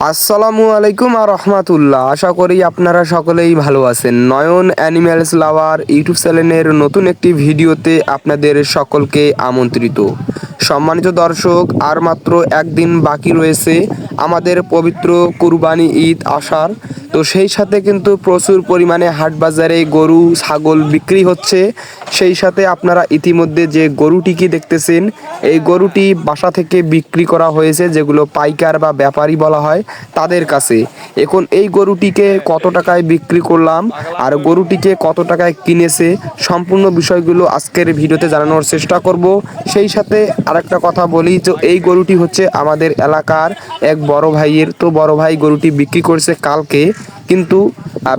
আসসালামু আলাইকুম আর রহমাতুল্লাহ। আশা করি আপনারা সকলেই ভালো আছেন। নয়ন অ্যানিম্যালস লাভার ইউটিউব চ্যানেলের নতুন একটি ভিডিওতে আপনাদের সকলকে আমন্ত্রিত। সম্মানিত দর্শক, আর মাত্র একদিন বাকি রয়েছে আমাদের পবিত্র কুরবানি ঈদ আসার। তো সেই সাথে কিন্তু প্রচুর পরিমাণে হাট বাজারে গরু, ছাগল বিক্রি হচ্ছে। সেই সাথে আপনারা ইতিমধ্যে যে গরুটিকে দেখতেছেন, এই গরুটি বাসা থেকে বিক্রি করা হয়েছে, যেগুলো পাইকার বা ব্যাপারী বলা হয়, তাদের কাছে। এখন এই গরুটিকে কত টাকায় বিক্রি করলাম আর গরুটিকে কত টাকায় কিনেছে, সম্পূর্ণ বিষয়গুলো আজকের ভিডিওতে জানানোর চেষ্টা করব। সেই সাথে আরেকটা কথা বলি, যে এই গরুটি হচ্ছে আমাদের এলাকার এক বড় ভাইয়ের তো বড় ভাই গরুটি বিক্রি করেছে কালকে। কিন্তু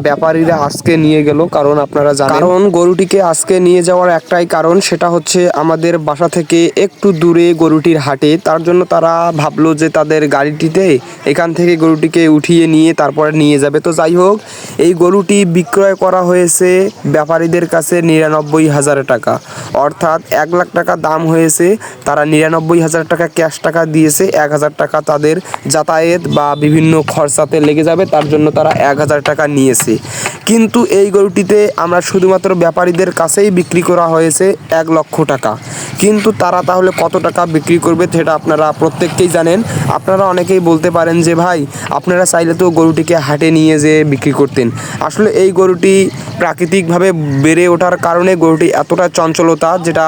ব্যাপারীরা আজকে নিয়ে গেল, কারণ আপনারা জানেন। কারণ গরুটিকে আজকে নিয়ে যাওয়ার একটাই কারণ, সেটা হচ্ছে আমাদের বাসা থেকে একটু দূরে গরুটির হাটে। তার জন্য তারা ভাবলো যে তাদের গাড়িটিতে এখান থেকে গরুটিকে উঠিয়ে নিয়ে তারপরে নিয়ে যাবে। তো যাই হোক, এই গরুটি বিক্রয় করা হয়েছে ব্যাপারীদের কাছে নিরানব্বই হাজার টাকা। অর্থাৎ এক লাখ টাকা দাম হয়েছে, তারা নিরানব্বই হাজার টাকা ক্যাশ টাকা দিয়েছে, এক হাজার টাকা তাদের যাতায়াত বা বিভিন্ন খরচাতে লেগে যাবে। তার জন্য তারা এক হাজার টাকা নিয়েছে। কিন্তু এই গরুটিতে আমরা শুধুমাত্র ব্যাপারীদের কাছেই বিক্রি করা হয়েছে এক লক্ষ টাকা। কিন্তু তারা তাহলে কত টাকা বিক্রি করবে সেটা আপনারা প্রত্যেককেই জানেন। আপনারা অনেকেই বলতে পারেন যে, ভাই, আপনারা চাইলে তো গরুটিকে হাটে নিয়ে যেয়ে বিক্রি করতেন। আসলে এই গরুটি প্রাকৃতিকভাবে বেড়ে ওঠার কারণে গরুটি এতটা চঞ্চলতা যেটা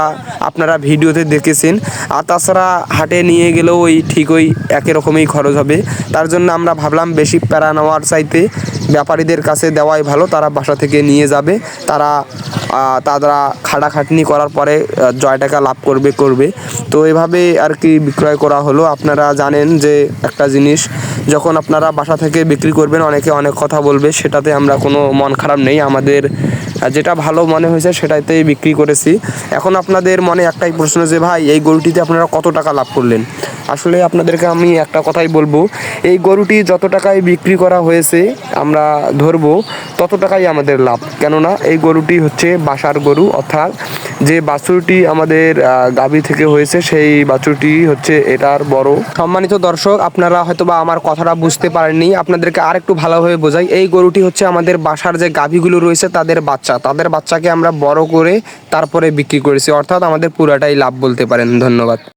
আপনারা ভিডিওতে দেখেছেন। আর তাছাড়া হাটে নিয়ে গেলেও ওই ঠিক ওই একই রকমই খরচ হবে। তার জন্য আমরা ভাবলাম বেশি প্যারা নেওয়ার চাইতে ব্যাপারীদের কাছে দেওয়াই ভালো। তারা বাসা থেকে নিয়ে যাবে। তারা তারা খাটাখাটনি করার পরে জয় টাকা লাভ করবে করবে। তো এভাবে আর কি বিক্রয় করা হলো। আপনারা জানেন যে একটা জিনিস, যখন আপনারা বাসা থেকে বিক্রি করবেন, অনেকে অনেক কথা বলবে, সেটাতে আমরা কোনো মন খারাপ নেই। আমাদের যেটা ভালো মনে হয়েছে সেটাতেই বিক্রি করেছি। এখন আপনাদের মনে একটাই প্রশ্ন যে, ভাই, এই গরুটিতে আপনারা কত টাকা লাভ করলেন? আসলে আপনাদেরকে আমি একটা কথাই বলব, এই গরুটি যত টাকায় বিক্রি করা হয়েছে আমরা ধরবো, তত টাকাই আমাদের লাভ। কেননা এই গরুটি হচ্ছে বাসার গরু, অর্থাৎ যে বাছুরটি আমাদের গাবি থেকে হয়েছে, সেই বাছুরটি হচ্ছে এটার বড়। সম্মানিত দর্শক, আপনারা হয়তো বা আমার কথাটা বুঝতে পারেননি। আপনাদেরকে আর একটু ভালোভাবে বোঝাই। এই গরুটি হচ্ছে আমাদের বাসার যে গাভীগুলো রয়েছে, তাদের বাচ্চা। তাদের বাচ্চাকে আমরা বড় করে তারপরে বিক্রি করেছি। অর্থাৎ আমাদের পুরাটাই লাভ বলতে পারেন। ধন্যবাদ।